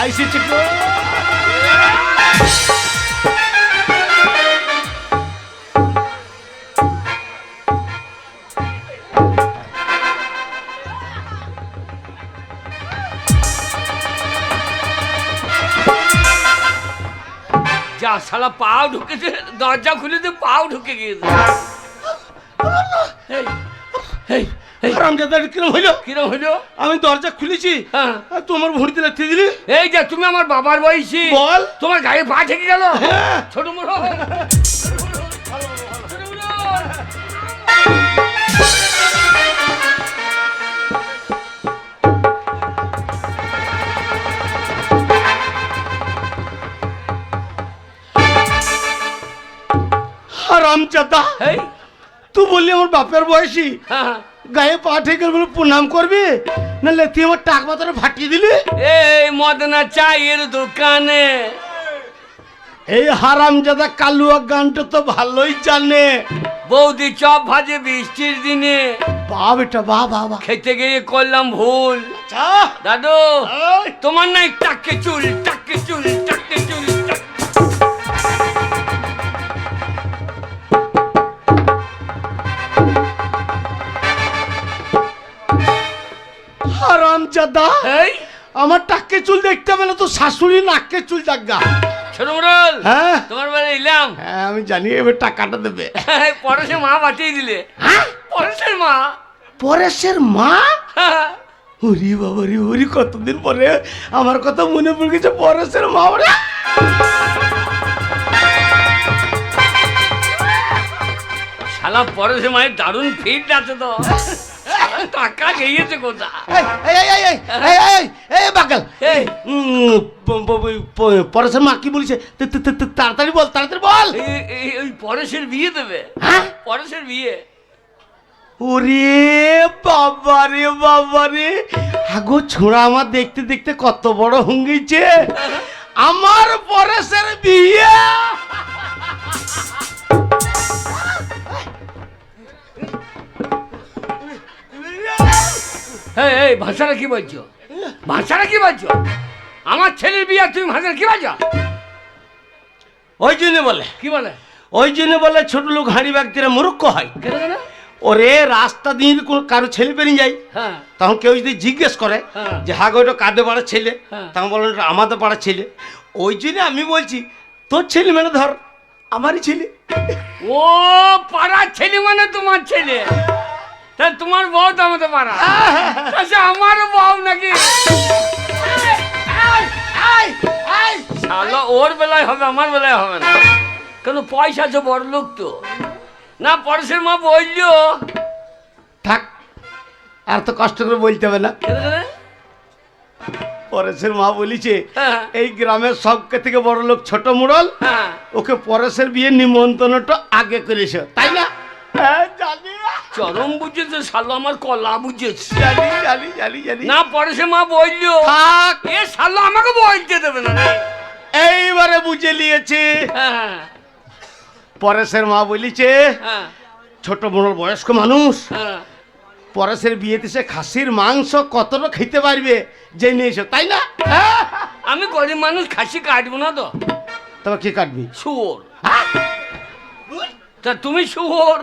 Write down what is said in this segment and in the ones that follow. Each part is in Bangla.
আইসি চিকু যা শালা পাও ঢুকেছে দরজা খুলেছে পাও ঢুকে গিয়েছে। কিরম হইল? কিরম হলো আমি দরজা খুলেছি হ্যাঁ। তোমার ভরিতে লাগতে দিলি। এই যে তুমি আমার বাবার বয়সী। বল। তোমার গায়ে পা ঠেকে গেল। হ্যাঁ। ছোট হারামজাদা। এই তুই বললি আমার বাপের বয়সী গায়ে পা ঠেকে বলে প্রণাম করবি নাহলে তুই আমার টাক মাথাটা ফাটিয়ে দিলি এই মদনা চায়ের দোকানে এই হারাম হারামজাদা কালুয়া গানটা তো ভালোই জানে বৌদি চপ ভাজে বৃষ্টির দিনে বা বেটা বা বা বা খেতে গিয়ে করলাম ভুল দাদু তোমার নাই টাকে চুল টাকে চুল টাকে চুল টাক- হারামজাদা এই? আমার টাককে চুল দেখতে হবে না তো শাশুড়ি নাককে চুল ছোট হ্যাঁ? তোমার বাড়ি এলাম। হ্যাঁ আমি জানি এবার টাকাটা দেবে। পরশে মা বাঁচিয়ে দিলে। হ্যাঁ? পরশের মা? পরেশের মা? ওরে বাবা রে ওরে কতদিন পরে আমার কথা মনে পড়ে গেছে পরেশের মা ওরে। শালা পরশে মায়ের দারুণ ফিট আছে তো। টাকা গিয়েছে কোথা বাকাল পরেশের মা কি বলছে? তাড়াতাড়ি বল তাড়াতাড়ি বল। ওই পরেশের বিয়ে দেবে। হ্যাঁ? পরেশের বিয়ে। ওরে বাবা রে বাবা রে। আগো ছোঁড়া আমার দেখতে দেখতে কত বড় হঙ্গিছে হ্যাঁ। আমার পরেশের বিয়ে। এই এই ভাষাটা কি বলছো? ভাষাটা কি বলছো? আমার ছেলের বিয়ে তুমি ভাষাটা কি বলছো? ওই জন্য বলে। কি বলে? ওই জন্য বলে ছোট লোক হাঁড়ি ব্যক্তিরা মূর্খ হয়। ওরে রাস্তা দিয়ে কারও ছেলে বেরিয়ে যায় হ্যাঁ। তখন কেউ যদি জিজ্ঞেস করে হ্যাঁ। যে হাগো এটা কাদের পাড়ার ছেলে? হ্যাঁ। তখন বলেন আমাদের পাড়ার ছেলে। ওই জন্য আমি বলছি তোর ছেলে মানে ধর আমারই ছেলে। ও পাড়ার ছেলে মানে তোমার ছেলে? তা তোমার বউ তো আমাদের পাড়া। আচ্ছা আমার বউ নাকি? শালা ওর বেলায় হবে আমার বেলায় হবে না। কেন পয়সা আছে বড় লোক তো। না পরশের মা বলল থাক আর তো কষ্ট করে বলতে হবে না? পরেশের মা বলিছে হ্যাঁ। এই গ্রামের সবকে থেকে বড় লোক ছোট মুড়ল হ্যাঁ। ওকে পরেশের বিয়ে নিমন্ত্রণটা আগে করেছে। তাই না? চরম বুঝেছে শালো আমার কলা বুঝেছে। জানি জানি জানি জানি। না পরশের মা বলল থাক। এ শালো আমাকে বলতে দেবে না এইবারে বুঝে নিয়েছে। হ্যাঁ পরেশের মা বলিছে হ্যাঁ। ছোট বড় বয়স্ক মানুষ হ্যাঁ। পরেশের বিয়েতে সে খাসির মাংস কতটা খেতে পারবে জেনে এসো তাই না? হ্যাঁ। আমি গরিব মানুষ খাসি কাটবো না তো। তবে কি কাটবি? শুয়োর। তা তুমি শুয়োর।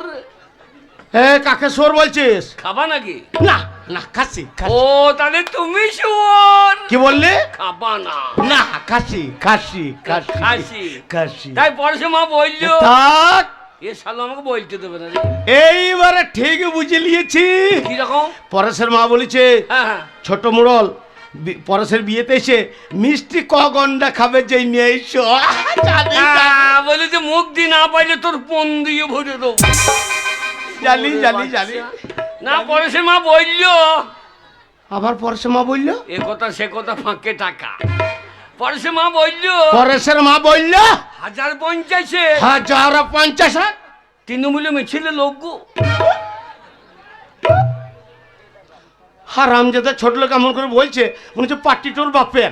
এ কাকে সোর বলছিস? খাবা নাকি? না না খাসি। ও তাহলে তুমি শুয়োর। কি বললে? খাবা না। না খাসি খাসি খাসি খাসি। খাসি। তাই পরশে মা বলল। থাক। এ শালো আমাকে বলতে দেবে না এইবারে ঠিক বুঝে নিয়েছি। কীরকম? পরেশের মা বলেছে হ্যাঁ হ্যাঁ। ছোট মুড়ল পরেশের বিয়েতে এসে মিষ্টি ক গন্ডা খাবে যে নিয়ে এসো। জানি বলে যে মুখ দিয়ে না পাইলে তোর পন দিয়ে ভরে দেবো। জানি জানি জানি না পরশে মা বলল। আবার পরেশের মা বলল? এ কথা সে কথা ফাঁকে টাকা। পরশে মা বলল পরশের মা বলল হাজার পঞ্চাশে। হাজার পঞ্চাশ। তৃণমূলে মিছিলে লোক হারামজাদা ছোট লোক এমন করে বলছে মনে হচ্ছে পার্টি তোর বাপের।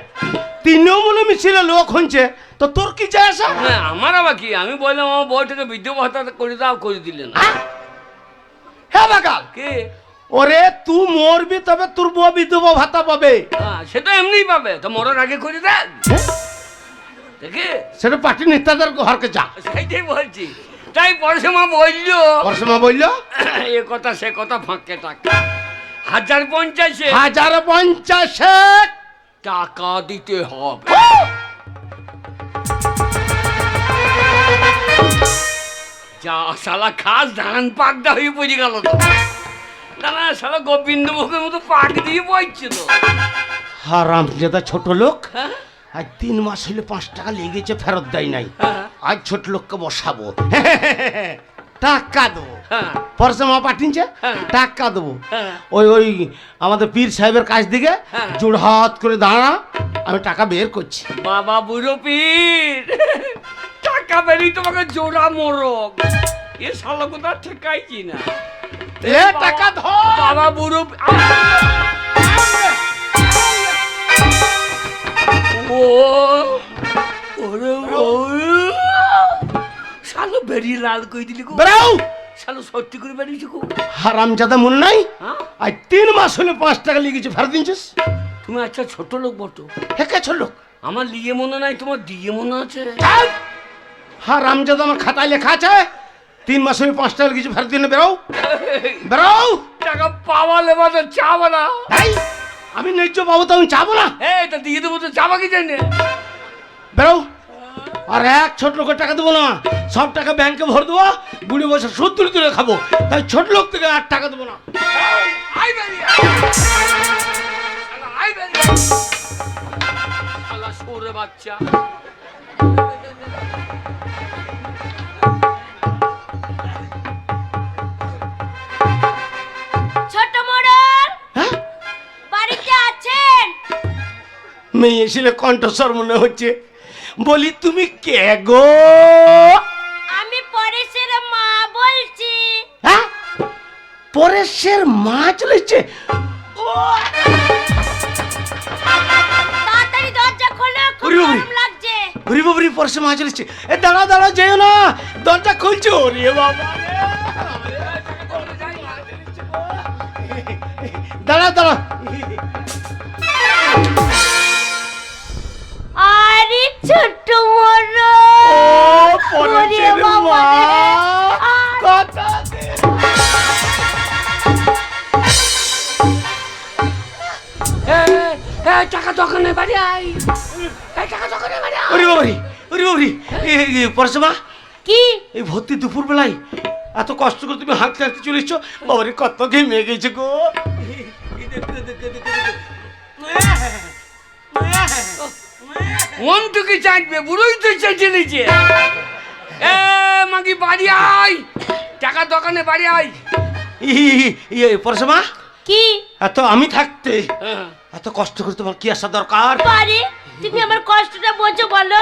তৃণমূলে মিছিলে লোক হচ্ছে তো তোর কি যায় আসা? না আমার আবার কি? আমি বললাম আমার বউটাকে বিদ্যুৎ ভাতা করে দাও করে দিলে না। হ্যাঁ? বাগাল। কে? ওরে তুই মরবি তবে তোর বউ বিধবা ভাতা পাবে। হ্যাঁ, সে তো এমনিই পাবে। তো মরার আগে করে দেখে। সেটা পার্টি নেতাদের ঘরকে যা। সেইটাই বলছি। তাই পরশুমা বলল। পরশমা বলল? এ কথা সে কথা ফাঁকে টাকা হাজার পঞ্চাশে হাজার পঞ্চাশে টাকা দিতে হবে। যা শালা খাস ধান পাকটা হয়ে পড়ে গেল তো। না শালা গোবিন্দ মুখের মতো পাক দিয়ে পড়ছে তো। হারাম যেটা ছোট লোক। হ্যাঁ? আজ তিন মাস হলে পাঁচ টাকা লেগেছে ফেরত দেয় নাই। হ্যাঁ। আজ ছোট লোককে বসাবো। টাকা দেবো হ্যাঁ পরশমা পাঠিয়েছে হ্যাঁ। টাকা দেবো হ্যাঁ। ওই ওই আমাদের পীর সাহেবের কাছ দিকে হ্যাঁ। জোড়হাত করে দাঁড়া আমি টাকা বের করছি বাবা বুড়ো পীর টাকা বেরিয়ে তোমাকে জোড়া মোরগ এ শালা কোথা ঠেকাইছি না এ টাকা ধর বাবা বুড়ো ও ওরে ও শালো বেরিয়ে লাল কই দিলি গো? বেরাও শালু সত্যি করে বেরিয়েছি গো। হারাম জাদা মনে নাই? হ্যাঁ? আজ তিন মাস হলে পাঁচ টাকা লেগেছে ফেরত দিনছিস? তুমি আচ্ছা ছোট লোক বটো। হেকে ছোট লোক? আমার লিয়ে মনে নাই তোমার দিয়ে মনে আছে। হারাম জাদা আমার খাতায় লেখা আছে তিন মাস হলে পাঁচ টাকা লেগেছে ফেরত দিনে বেরাও বেরাও টাকা পাওয়া লেবা তো চাবো না। আমি ন্যায্য পাবো তো আমি চাবো না। তা দিয়ে দেবো তো চাবা কি জানে বেরো আর এক ছোট লোকের টাকা দেবো না। সব টাকা ব্যাংকে ভর দেবো বুড়ি বসে সুদ তুলে তুলে খাব। তাই ছোট লোক থেকে আর টাকা দেবো না। বাচ্চা হ্যাঁ? আছেন? মেয়ে এসেলে কণ্ঠস্বর মনে হচ্ছে। বলি তুমি কে গো? আমি পরেশের মা বলছি। হ্যাঁ? পরেশের মা চলেছে ও! তাড়াতাড়ি দরজা খোলো খুব ওরে বাবা। গরম লাগছে। ঘুরি বাবরি পরেশে মা চলেছে এ দাঁড়া দাঁড়া যেও না। দরজা খুলছে? ওরে বাবা দাঁড়া দাঁড়া আরে ছোট মোড়ল ও পরেশের ওরে বাবা কথা টাকা দোকানে বাড়ি আই টাকা দোকানে বাড়ি ওরে বাবারি ওরে বাবারি পরেশে মা কি এই ভর্তি দুপুর বেলায় এত কষ্ট করে তুমি হাঁটতে হাঁটতে চলে এসছো বাবারে কত ঘেমে গেছে গো মন তো কি চাইবে বুড়োই তো চেঁচে নিচ্ছে এ মাগি বাড়ি আই টাকা দোকানে বাড়ি আই ইয়ে পরশমা। কি? এত আমি থাকতে হ্যাঁ। এত কষ্ট করে তোমার কি আসা দরকার? পারে তুমি আমার কষ্টটা বোঝো বলো?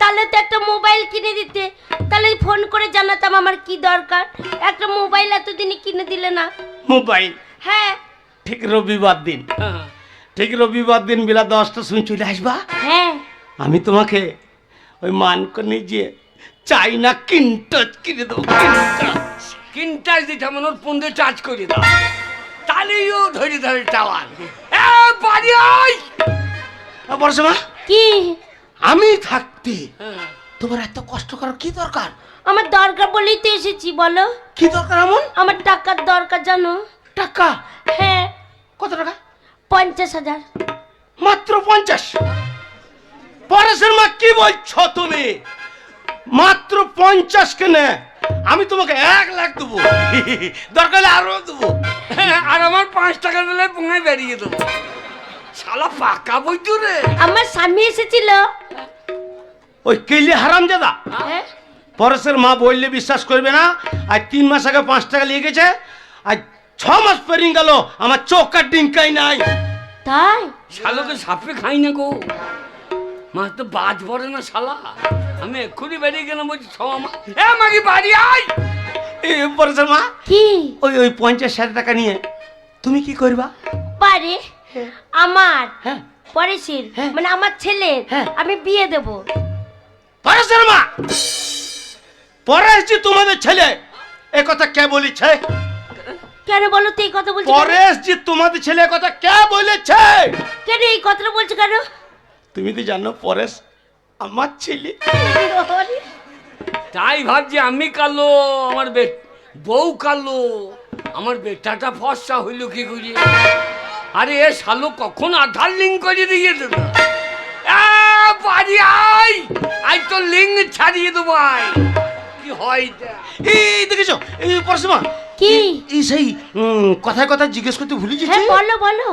তাহলে তো একটা মোবাইল কিনে দিতে। তাহলে ফোন করে জানাতাম আমার কি দরকার। একটা মোবাইল এতদিনে কিনে দিলে না। মোবাইল? হ্যাঁ। ঠিক রবিবার দিন। হ্যাঁ। ঠিক রবিবার দিন বেলা দশটার সময় চলে আসবা? হ্যাঁ। আমি তোমাকে ওই মানকনে যে চাইনা কিনটাচ কিনে দেবো কিনটাচ। কিনটাই দিতে আমার ওর পুন্দে চার্জ করে দাও। তাহলেইও ধরে ধরে টাওয়ার। এ বাড়ি আই পরশমা কি? আমি থাকতে হ্যাঁ। তোমার এত কষ্ট করার কি দরকার? আমার দরকার বলেই তো এসেছি বলো। কি দরকার এমন? আমার টাকার দরকার জানো। টাকা? হ্যাঁ। কত টাকা? পঞ্চাশ হাজার। মাত্র পঞ্চাশ। পরেশের মা কি বলছো তুমি? মাত্র পঞ্চাশ কেনে। আমি তোমাকে এক লাখ দেবো। দরকার হলে আরও দেবো। আর আমার পাঁচ টাকা দিলে পুঙে বেরিয়ে দেবো। শালা পাকা বই তো রে। আমার স্বামী এসেছিল। ওই কেলি হারাম জাদা হ্যাঁ। পরেশের মা বললে বিশ্বাস করবে না। আর তিন মাস আগে পাঁচ টাকা নিয়ে গেছে আর ছ মাস পেরিয়ে গেল আমার চোখ আর ডিঙ্কাই নাই। তাই? শালোকে সাপে খাই না গো। মাছ তো বাজ পড়ে না শালা। আমি এক্ষুনি বেরিয়ে গেলাম বলছি ছ মাস। এ মাগি বাড়ি আই এ পরেশের মা কি? ওই ওই পঞ্চাশ হাজার টাকা নিয়ে। তুমি কি করবা? পারে আমার হ্যাঁ। পরেশের হ্যাঁ। মানে আমার ছেলের হ্যাঁ। আমি বিয়ে দেব। পরেশের মা! পরেশ তোমাদের ছেলে এ কথা কে বলেছে? কেন বলো তো এই কথা বলছো? পরেশ যে তোমাদের ছেলে কথা কে বলেছে? কেন এই কথাটা বলছো কেন? তুমি তো জানো পরেশ আমার ছেলে। আরে, তাই ভাবছি আমি কালো আমার বে বউ কালো আমার বেটাটা ফর্সা হইল কি করি? আরে এ শালো কখন আধার লিঙ্ক করে দিয়ে দিল বাড়ি আই আই তো লিঙ্ক ছাড়িয়ে দেবো আই কি হয়? এই দেখেছ? এই পরশুমা কি? এই সেই কথায় কথা জিজ্ঞেস করতে ভুলে গেছি? হ্যাঁ বলো বলো।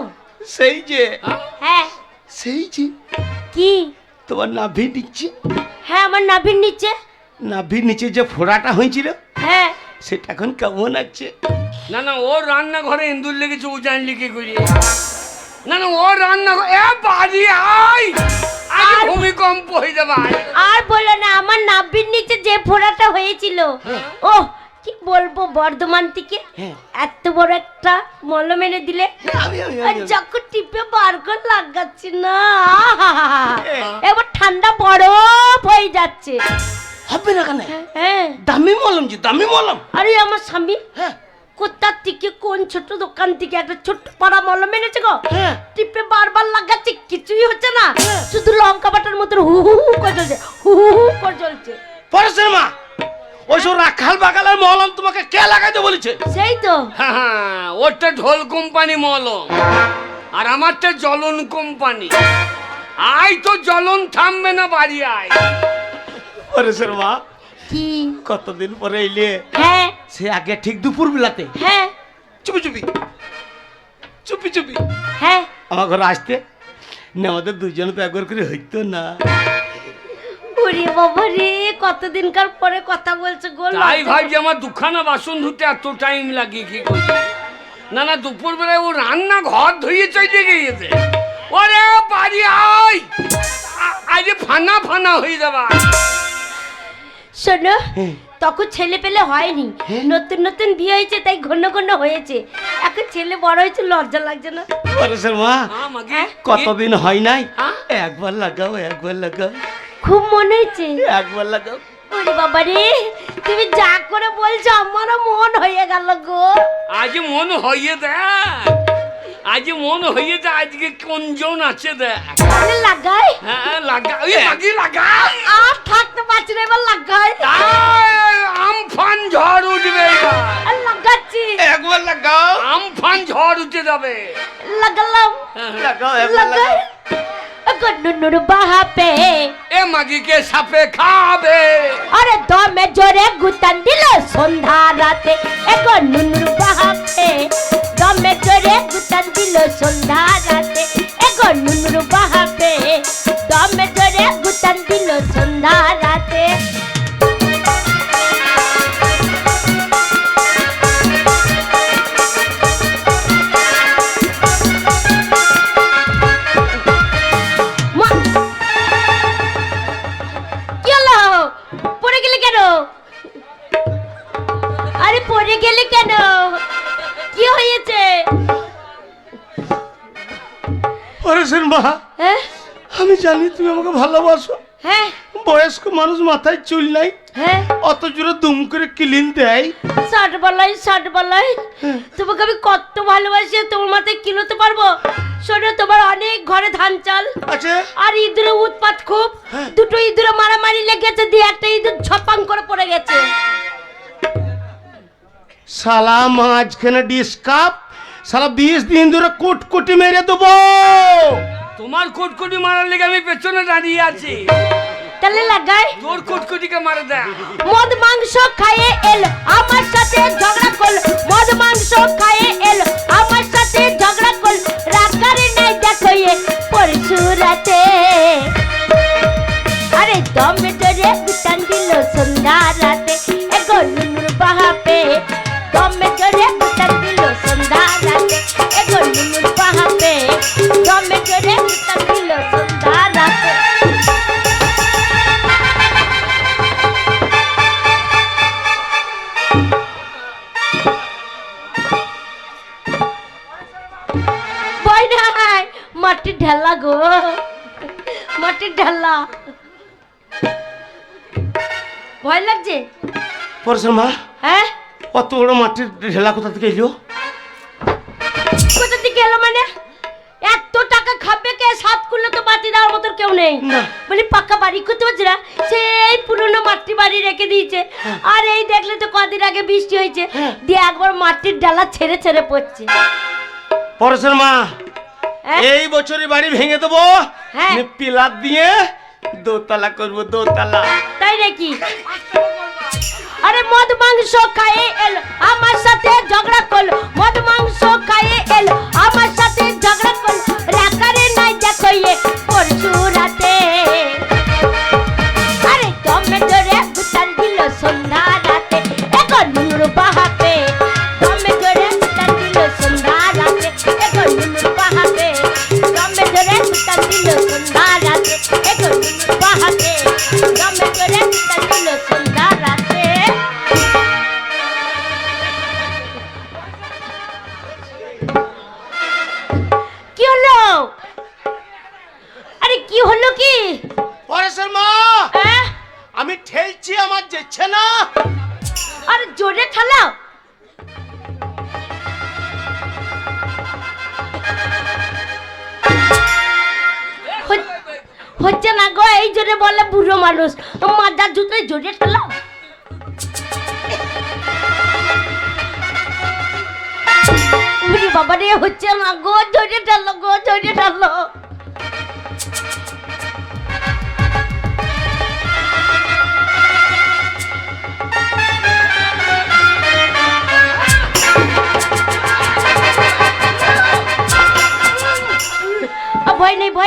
সেই যে হ্যাঁ? হ্যাঁ সেই যে কি? তোমার নাভির নিচে। হ্যাঁ আমার নাভির নিচে। নাভির নিচে যে ফোড়াটা হয়েছিল হ্যাঁ। সেটা এখন কেমন আছে? না না ও রান্নাঘরে ইন্দুর লেগেছে ও জানলি কি করি। না না ও রান্নাঘর এ বাড়ি আই আজ ভূমিকম্প হয়ে যাবে। আর বলো না আমার নাভির নিচে যে ফোড়াটা হয়েছিল ও কি বলব বর্ধমান থেকে হ্যাঁ। এত বড় একটা মলম এনে দিলে? যখন টিপে বার করে লাগাচ্ছি না। এবার ঠান্ডা বরফ হয়ে যাচ্ছে। হবে না কেন? হ্যাঁ। দামি মলম যে দামি মলম আরে আমার স্বামী হ্যাঁ। কোথার থেকে কোন ছোট দোকান থেকে একটা ছোট্ট পাড়া মলম এনেছে গো? হ্যাঁ। টিপে বারবার লাগাচ্ছে কিছুই হচ্ছে না। শুধু লঙ্কা বাটার মতো হু হু করে চলছে হু হু করে চলছে পরেশের মা ওই সব রাখাল বাগালের মলম তোমাকে কে লাগাইতে বলেছে? সেই তো। হ্যাঁ হ্যাঁ ওরটা ঢোল কোম্পানি মলম। আর আমারটা জ্বলন কোম্পানি। আই তো জ্বলন থামবে না বাড়ি আয় পরেশের মা কি? কতদিন পরে এলে? হ্যাঁ। সে আগে ঠিক দুপুর বেলাতে। হ্যাঁ। চুপি চুপি। চুপি চুপি। হ্যাঁ। আমার ঘরে আসতে না আমাদের দুজন তো একবার করে হইতো না। ওরে বাবা রে? কতদিনকার পরে কথা বলছে গো তাই ভাবছি আমার দুখানা বাসন ধুতে এত টাইম লাগে কি করি? না না দুপুর বেলায় ও রান্না ঘর ধুয়ে চলে গিয়েছে। ওরে বাড়ি আয়! আরে ফানা ফানা হয়ে যাবা। শোনো হ্যাঁ। তখন ছেলে পেলে হয়নি। নতুন নতুন বিয়ে হয়েছে তাই ঘন ঘন হয়েছে। এখন ছেলে বড় হয়েছে লজ্জা লাগছে না? মা কতদিন হয় নাই? হ্যাঁ? একবার লাগাও একবার লাগাও। খুব মনে হচ্ছে। একবার লাগাও ওরে বাবা রে তুমি যা করে বলছো আমারও মন হয়ে গেল গো। আজ মন হয়ে দেখ। আজ মন হইয়ে দে আজকে কোন জন আছে দেখ। লাগাই। হ্যাঁ লাগি আর থাকতে পারছি না এবার লাগাই। আমফান ঝড় উঠবে এবার। লাগাচ্ছি। একবার লাগাও। আমফান ঝড় উঠে যাবে। লাগালাম। লাগাও একবার লাগাও। গন্নুর এ মাগিকে সাপে খাবে। আরে মাথায় চুল নাই। হ্যাঁ। অত জোরে দুম করে কিলিন দেয়। ষাট বলাই ষাট বলাই। তোমাকে আমি কত ভালোবাসি তোমার মাথায় কিলোতে পারব? শোনো তোমার অনেক ঘরে ধান চাল। আছে। আর ইঁদুরে উৎপাত খুব। দুটো ইঁদুরে মারামারি লেগেছে দিয়ে একটা ইঁদুর ছপাং করে পড়ে গেছে। সালা মাঝখানে ডিসকাপ সালা বিশ দিন ধরে কুটকুটি মেরে দেবো। তোমার কুটকুটি মারার লেগে আমি পেছনে দাঁড়িয়ে আছি। তাহলে লাগাই। তোর কুটকুটিকে মারা দেয় মদ মাংস খায়ে এল আমার সাথে ঝগড়া করল মদ মাংস খায়ে এল আমার সাথে ঝগড়া করল রাগারে নাই দেখো এ পরশু রাতে আরে দমে জোরে গুটান দিল সন্ধ্যা রাতে এ গলুনুর বাহাপে দমে জোরে গুটান দিল সন্ধ্যা রাতে এ গলুনুর বাহাপে দমে জোরে গুটান দিল সন্ধ্যা রাতে মাটির ঢেলা গো। মাটির ঢেলা। ভয় লাগছে? পরেশের মা হ্যাঁ? অত বড় মাটির ঢেলা কোথা থেকে এলো? কোথা থেকে এলো মানে? এত টাকা খাবে কে? সাত করলে তো বাতি দেওয়ার মতো কেউ নেই। না। বলি পাক্কা বাড়ি করতে পারছি না। সেই পুরনো মাটির বাড়ি রেখে দিয়েছে। আর এই দেখলে তো কদিন আগে বৃষ্টি হয়েছে। হ্যাঁ। দিয়ে একবার মাটির ডালা ছেড়ে ছেড়ে পড়ছে। পরেশের মা হ্যাঁ? এই বছরই বাড়ি ভেঙে দেবো। হ্যাঁ। পিলার দিয়ে দোতলা করব দোতলা। তাই নাকি? আরে মদ মাংস খায়ে এলো আমার সাথে ঝগড়া করল মদ মাংস খায়ে এলো আমার সাথে ঝগড়া করল রাকারে নাই দেখো ইয়ে পরশু রাতে আরে দমে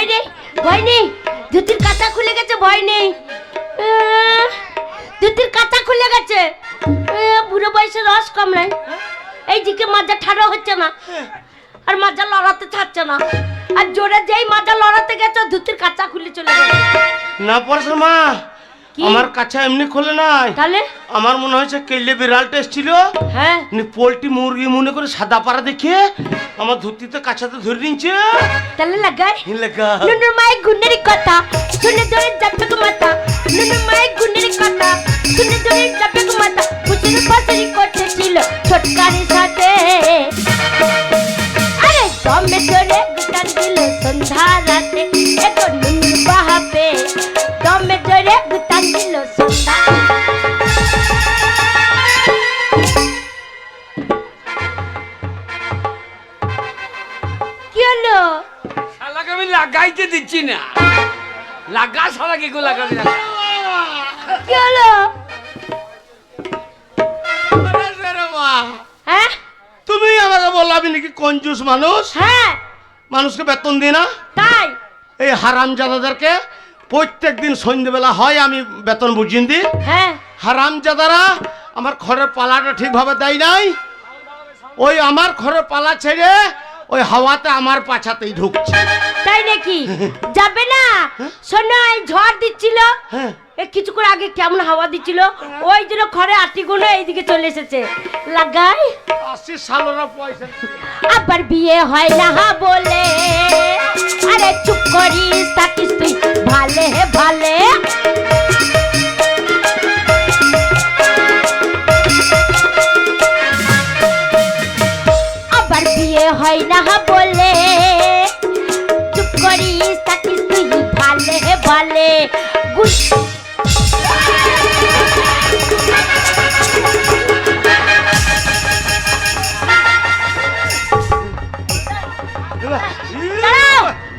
ভয় নেই ভয় নেই। ধুতির কাঁচা খুলে গেছে, ভয় নেই। ধুতির কাঁচা খুলে গেছে। বুড়ো বয়সে রস কম নাই। এই দিকে মাজা ঠাড়া হচ্ছে না। আর মাজা লড়াতে ছাড়ছে না। আর জোরে যেই মাজা লড়াতে গেছে, ধুতির কাঁচা খুলে চলে গেছে। না পরেশের মা? আমার কাছে এমনি খোলে নাই। তাহলে? আমার মনে হয়েছে কেলে বিড়াল টেস্ট ছিল। হ্যাঁ। পোলট্রি মুরগি মনে করে সাদা পাড়া দেখে আমার ধুতিতে কাছাতে ধরে নিচ্ছে তাহলে লাগাই। লেখা নুনু মাই গুনের কথা শুনে ধরে যাবে মাথা নুনু মাই গুনের কথা শুনে ধরে যাবে মাথা কুচির পাশরি করতেছিল ছোটকারের সাথে। দিচ্ছি না। লাগা শালাকে কেউ লাগাবি না কি হলো? হ্যাঁ? তুমি আমাকে বলল আমি নাকি কঞ্জুস মানুষ। হ্যাঁ। মানুষকে বেতন দিই না। তাই? এই হারাম জাদাদেরকে প্রত্যেক দিন সন্ধ্যেবেলা হয় আমি বেতন বুঝিয়ে দিই হ্যাঁ। হারাম জাদারা আমার ঘরের পালাটা ঠিকভাবে দেয় নাই। ওই আমার ঘরের পালা ছেড়ে ওই হাওয়াতে আমার পাছাতেই ঢুকছে। তাই নাকি? যাবে না? শোনো এই ঝড় দিচ্ছিল। হ্যাঁ। কিছুক্ষণ আগে কেমন হাওয়া দিচ্ছিল? ওই জন্য ঘরে আটি গুলো এইদিকে চলে এসেছে। লাগাই। আশি সালের পয়সা। আবার বিয়ে হয় না বলে। আরে চুপ করিস থাকিস তুই। ভালে ভালে। আবার বিয়ে হয় না বলে।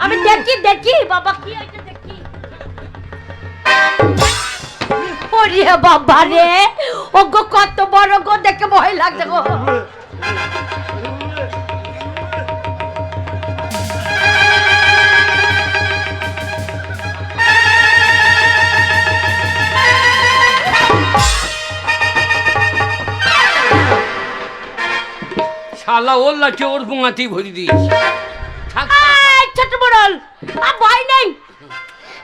আমি দেখি দেখি, বাবা বাবা রে ও গো কত বড় গো, দেখে ভয় লাগছে গো। শালা ওর লাঠি ওর পোঙাতেই ভরি দিয়েছি। ছোট বড়ল। আ ভয় নেই।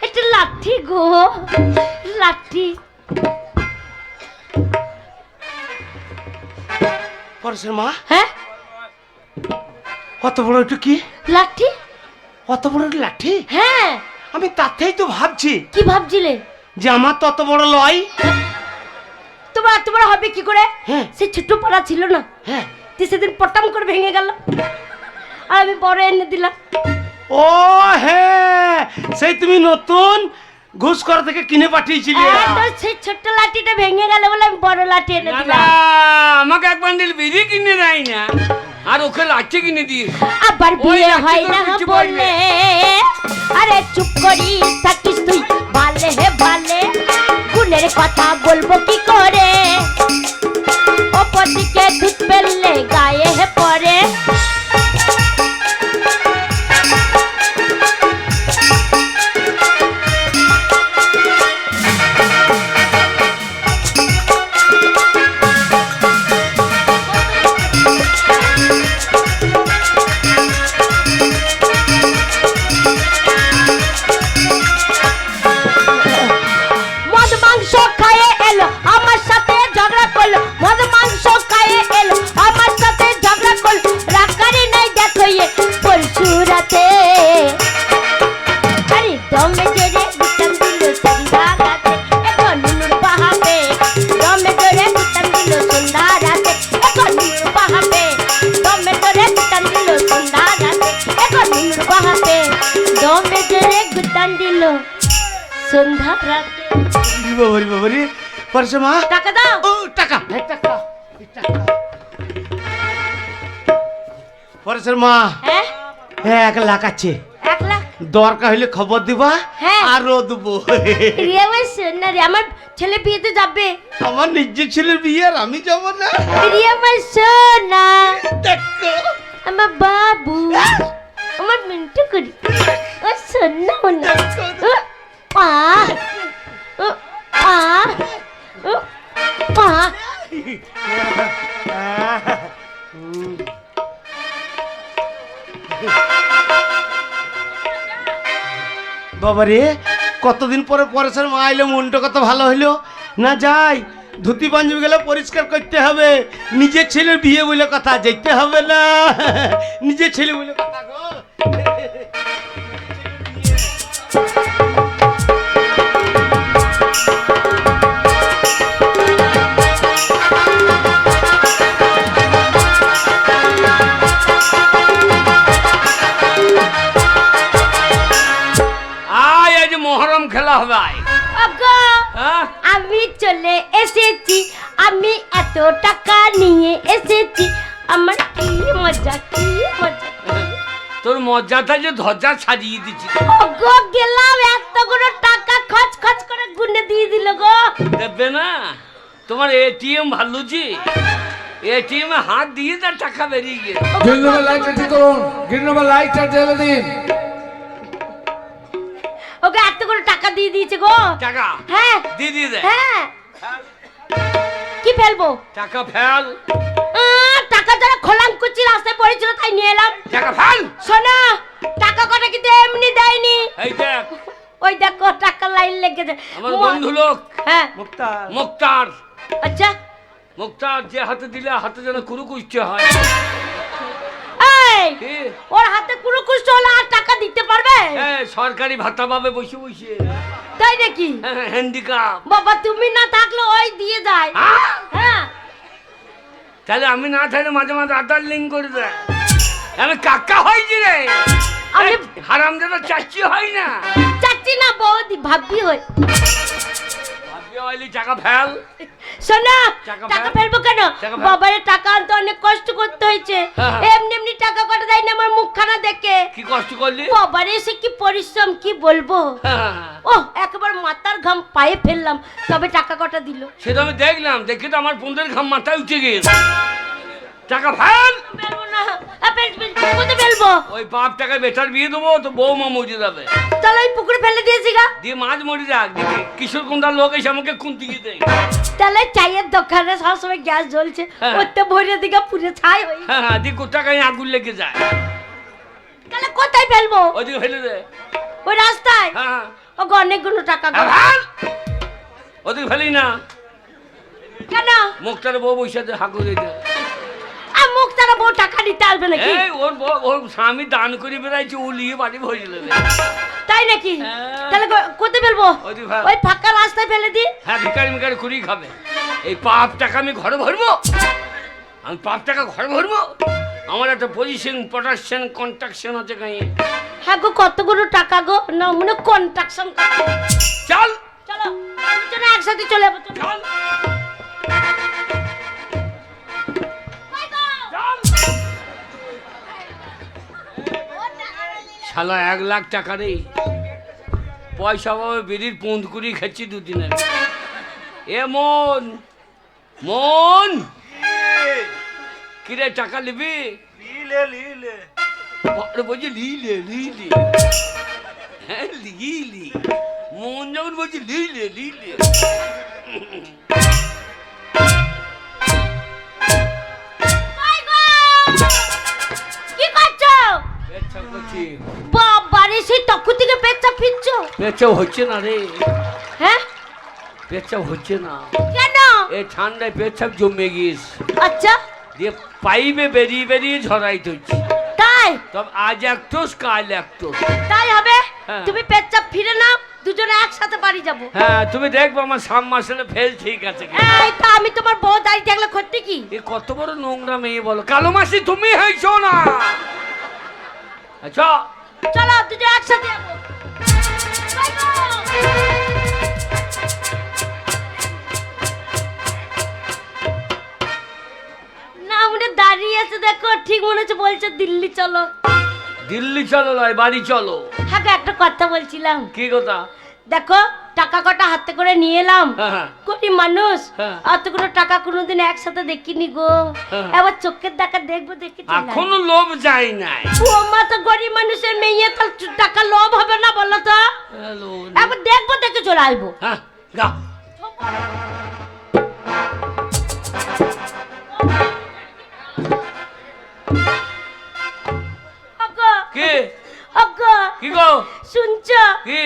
এটা লাঠি গো লাঠি। পরেশের মা? হ্যাঁ? কত বড় একটু কি? লাঠি? কত বড় একটা লাঠি? হ্যাঁ। আমি তাতেই তো ভাবছি। কি ভাবছিলে? যে আমার তত বড় লয়। তোমার তোমার হবে কি করে? হ্যাঁ। সে ছোট পাড়া ছিল না। হ্যাঁ। তুই সেদিন পটাম করে ভেঙে গেল। আর আমি বড় এনে দিলাম। ও হ্যাঁ সেই তুমি নতুন ঘুষ করা থেকে কিনে পাঠিয়েছিলে। সেই ছোট্ট লাঠিটা ভেঙে গেল বলে আমি বড় লাঠি এনে দিলাম। আমাকে এক বান্ডিল বিড়ি কিনে দেয় না। আর ওকে লাচ্ছি কিনে দিয়ে আবার বিয়ে লাঠি হয় না বললে আরে চুপ করি থাকিস তুই। ভালে হে ভালে গুণের কথা বলব কি করে? ওপর দিকে ধুত পেললে গায়ে হে পরেছে মা? টাকা দাও। ও টাকা। এই টাকা। টাকা। পরেশের মা হ্যাঁ? হ্যাঁ এক লাখ আছে। এক লাখ? দরকার হইলে খবর দিবা হ্যাঁ। আরও দেবো। রিয়া ভাই না রে আমার ছেলে বিয়েতে যাবে। আমার নিজের ছেলের বিয়ে আর আমি যাব না। রিয়া ভাই সোনা দেখো। আমার বাবু আমার মিন্টু করি। ও শোন না মনে। ও, পা ও, ও, পা কতদিন পরে পরেশের মা এলো মনটা কত ভালো হইল? না যাই ধুতি পাঞ্জাবি গেলে পরিষ্কার করতে হবে। নিজের ছেলের বিয়ে বলে কথা যেতে হবে না। নিজের ছেলে বলে কথা গো। চলে এসেছি। আমি এত টাকা নিয়ে এসেছি। আমার কি মজা কি মজা। তোর মজাটা যে ধ্বজা সাজিয়ে দিচ্ছি ওগো গেলাম এতগুলো টাকা খচ খচ করে গুনে দিয়ে দিল গো। দেবে না। তোমার এটিএম ভালো জি এটিএম হাত দিয়ে তার টাকা বেরিয়ে গেছে। গ্রিন রুমের লাইটটা ঠিক করুন। গ্রিন রুমের লাইটটা জ্বেলে দিন। ওকে এতগুলো টাকা দিয়ে দিয়েছে গো। টাকা? হ্যাঁ। দিয়ে দিয়ে দে। হ্যাঁ। কি ফেলব? টাকা ফেল। টাকা যারা খোলাম কুচি রাস্তায় পড়েছিল তাই নিয়ে এলাম। টাকা ফেল। শোনো টাকা কটা কিন্তু এমনি দেয়নি। এই দেখ। ওই দেখো টাকা লাইন লেগেছে। আমার বন্ধু লোক। হ্যাঁ। মুক্তার। মুক্তার। আচ্ছা। মুক্তার যে হাতে দিলে হাতে যেন কুরু কুচ্ছে হয়। ওর হাতে পুরো কুষ্ট হলে আর টাকা দিতে পারবে? হ্যাঁ, সরকারি ভাতা পাবে বসে বসে। তাই নাকি? হ্যান্ডিকাপ বাবা তুমি না থাকলে ওই দিয়ে যায়। হ্যাঁ। তাহলে আমি না থাকলে মাঝে মাঝে আধার লিঙ্ক করে দেয়। আমি কাকা হয়েছি রে। আমি হারাম দাদা চাচ্ছি হয় না। চাচ্ছি না বৌদি ভাবি হই ভাবি টাকা ফেল। শোনা টাকা টাকা ফেলব কেন? টাকা টাকা আনতে অনেক কষ্ট করতে হয়েছে। হ্যাঁ, হ্যাঁ। এমনি এমনি টাকা কটা দেয় না আমার মুখখানা দেখে। কি কষ্ট করলি? বাবারে এসে কি পরিশ্রম কি বলব? ও একবার মাথার ঘাম পায়ে ফেললাম তবে টাকা কটা দিল? সেটা আমি দেখলাম দেখে তো আমার বন্ধুর ঘাম মাথায় উঠে গিয়েছে টাকা ফেল! ফেলব ওই টাকায় বেটার বিয়ে দেবো তো বৌমা মরে যাবে। তাহলে ওই পুকুরে ফেলে দিয়েছি গা। দিয়ে মাছ মরে যাক কিশোর কুন্ডার লোক এসে আমাকে খুন্তি তাহলে চায়ের দোকানে সবসময় গ্যাস জ্বলছে হ্যাঁ। ওতে ভরে দিকে পুরে ছাই হই হ্যাঁ হ্যাঁ দিয়ে কোথাকায় আগুন লেগে যায়। তাহলে কোথায় ফেলব? ওইদিকে ফেলে দে। ওই রাস্তায়? হ্যাঁ ও অনেকগুলো টাকা। হ্যাঁ, ওদিকে ফেলি না। কেন? মুখটার বউ বসে হাঁকু দিয়ে দে। আর মুখ তারা বউ টাকা নিতে আসবে নাকি? এই ওর বউ- ওর স্বামী দান করে বেড়াইছে উলিয়ে বাড়ি ভরে দেবে। তাই নাকি? হ্যাঁ। তাহলে কো- কোথায় ফেলব? ফেল। ওই ফাঁকা রাস্তায় ফেলে দি। হ্যাঁ ভিকারি মিকারি করেই খাবে। এই পাপ টাকা আমি ঘরে ভরবো? আমি পাপ টাকা ঘরে ভরবো? আমার একটা পজিশন প্রোডাকশন কন্ট্রাকশন আছে গাঁয়ে হ্যাঁ গো কতগুলো টাকা গো? না মনে কন্ট্রাকশন চল! চলো দুজনে একসাথে চলে যাব। চলো। চল! শালা এক লাখ টাকা রে পয়সা পাবে বিড়ির পুঁত কুড়ি খাচ্ছি দুদিন আগে এ মন মন। কিরে টাকা নিবি? বলছি লিলে লিলে। হ্যাঁ লিলি। মন যখন বলছি লিলে লিলে। করছ পেচ্ছাপ বাবারে সেই তখন থেকে পেচ্ছা ফিরছো? পেচ্ছাপ হচ্ছে না রে। হ্যাঁ? পেচ্ছাপ হচ্ছে না। কেন? এই ঠান্ডায় পেচ্ছাপ জমে গিয়েছে। আচ্ছা। দিয়ে পাইপে বেরিয়ে বেরিয়ে ঝরাই হচ্ছে তাই? তবে আজ একটোস কাল তাই হবে? হ্যাঁ। তুমি পেচ্ছা ফিরে নাও দুজনে একসাথে বাড়ি যাব। হ্যাঁ তুমি দেখব আমার সাম মাসেলে ফেল ঠিক আছে এই তো আমি তোমার বউ দাঁড়িয়ে থাকলে করতে কি? এ কত বড় নোংরা মেয়ে বলো। কালো মাসি তুমি হয়েছো না। চলো দুজনে একসাথে? না উনি দাঁড়িয়ে আছে দেখো ঠিক মনে হচ্ছে বলছে দিল্লি চলো। দিল্লি চলো নয় বাড়ি চলো। হ্যাঁ একটা কথা বলছিলাম। কি কথা? দেখো টাকা কটা হাতে করে নিয়ে এলাম। হ্যাঁ, হ্যাঁ। গরিব মানুষ। হ্যাঁ। অতগুলো টাকা কোনোদিন একসাথে দেখিনি গো। হ্যাঁ। এবার চোখের দেখা দেখব দেখি এখনও লোভ যায় নাই। ও মা তো গরিব মানুষের মেয়ে তো টাকা লোভ হবে না বলো তো? হ্যালো একবার দেখব দেখে চলে আসব। হ্যাঁ কি? কি গো? শুনছ? কি?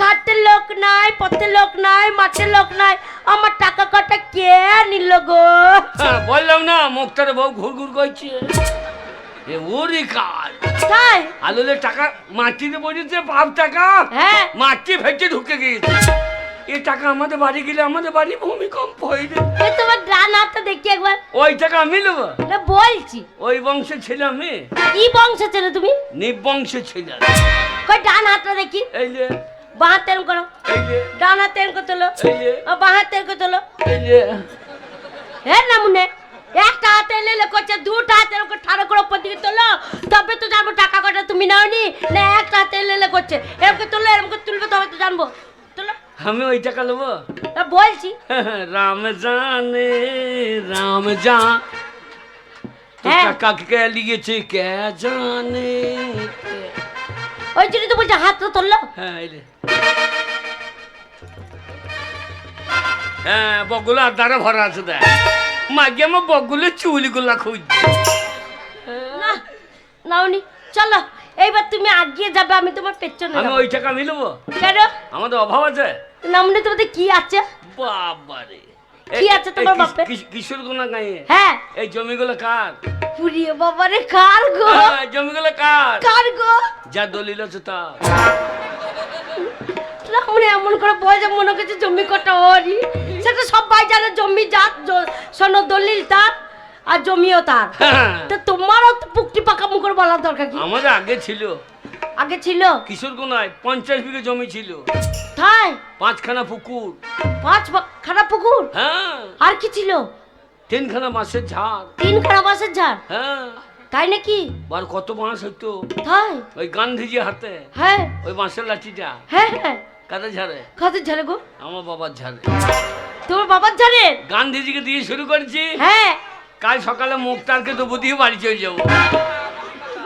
ঘাটের লোক নাই পথের লোক নাই মাছের লোক নাই। আমার টাকা কটা কে নিল গো? হ্যাঁ, বললাম না মুখটার বউ ঘুর ঘুর করছে। এ ওরে কাজ। তাই? আলুলে টাকা মাটিতে পড়েছে বাপ টাকা। হ্যাঁ। মাটি ফেটে ঢুকে গিয়েছে। এই টাকা আমাদের বাড়ি গেলে আমাদের বাড়ি ভূমিকম্প হইলে এ তোমার ডান হাতটা দেখি একবার। ওই টাকা আমি নেব? না বলছি। ওই বংশের ছেলে আমি? কি বংশ ছিল তুমি? নিবংশের ছেলে। কই ডান হাতটা দেখি। এই যে। বাঁ হাত তেরম করো। এই যে। ডান হাত তেরম করে তোলো। এই যে। বাঁ হাত তেরম করে তোলো। এই যে। হে নামুনে একটা হাতে লেলে করছে দুটা হাতে এরকম ঠাড়ো করে ওপর দিকে তোলো। তবে তো জানব টাকা কটা তুমি নাওনি। না একটা হাতে লেলে করছে। এরকম করে তোলো এরকম তুলবে তবে তো জানব। আমি ওই টাকা নেব? তা বলছি। রাম জানে রাম যা তো হ্যাঁ। টাকা কে লিগেছে কে জানে? ওই জন্য তো বলছে হাতটা তুললো। হ্যাঁ। হ্যাঁ বগুলো আর দ্বারা ভরা আছে দেখ। মাগে আমার বগুলো চুলগুলা খুঁজছে। না নাওনি চলো। এইবার তুমি আগিয়ে যাবে আমি তোমার পেছনে আমি ওই টাকা মিলবো কেন? আমাদের অভাব আছে। নামনে তোমাদের কি আছে? বাবারে। কি আছে তোমার বাপের? কিশোর গুনা গায়ে হ্যাঁ। এই জমিগুলো কার? পুরিয়ে বাবারে কার গো? হ্যাঁ, জমিগুলো কার? কার গো? যা দলিল আছে তার রামনে এমন করে বলছে মনে করছে জমি কটা ওরই। সেটা সবাই জানে জমি যার জ- শোনো দলিল তার আর জমিও তার। হ্যাঁ। তো তোমারও তো পুকটি পাকা মুখর বলার দরকার কি? আমাদের আগে ছিল। আগে ছিল? কিশোর কোনায় পঞ্চাশ বিঘে জমি ছিল। তাই? পাঁচখানা পুকুর। পাঁচ বা- খারাপ পুকুর? হ্যাঁ। আর কি ছিল? তিনখানা বাঁশের ঝাড়। তিন খারাপ বাসের ঝাড়? হ্যাঁ। তাই নাকি? বার কত বাঁশ হইতো? তাই? ওই গান্ধীজি হাতে। হ্যাঁ। ওই বাঁশের লাঠিটা। হ্যাঁ হ্যাঁ। কাদের ঝাড়ে? কত ঝাড়ে গো? আমার বাবার ঝাড়ে। তোমার বাবার ঝাড়ে? গান্ধীজিকে দিয়ে শুরু করেছি। হ্যাঁ। কাল সকালে মুক্তারকে তো দিয়ে বাড়ি চলে যাব।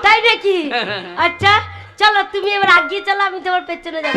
তাই নাকি? আচ্ছা চলো তুমি এবার আগিয়ে চলো আমি তোমার পেছনে যাব।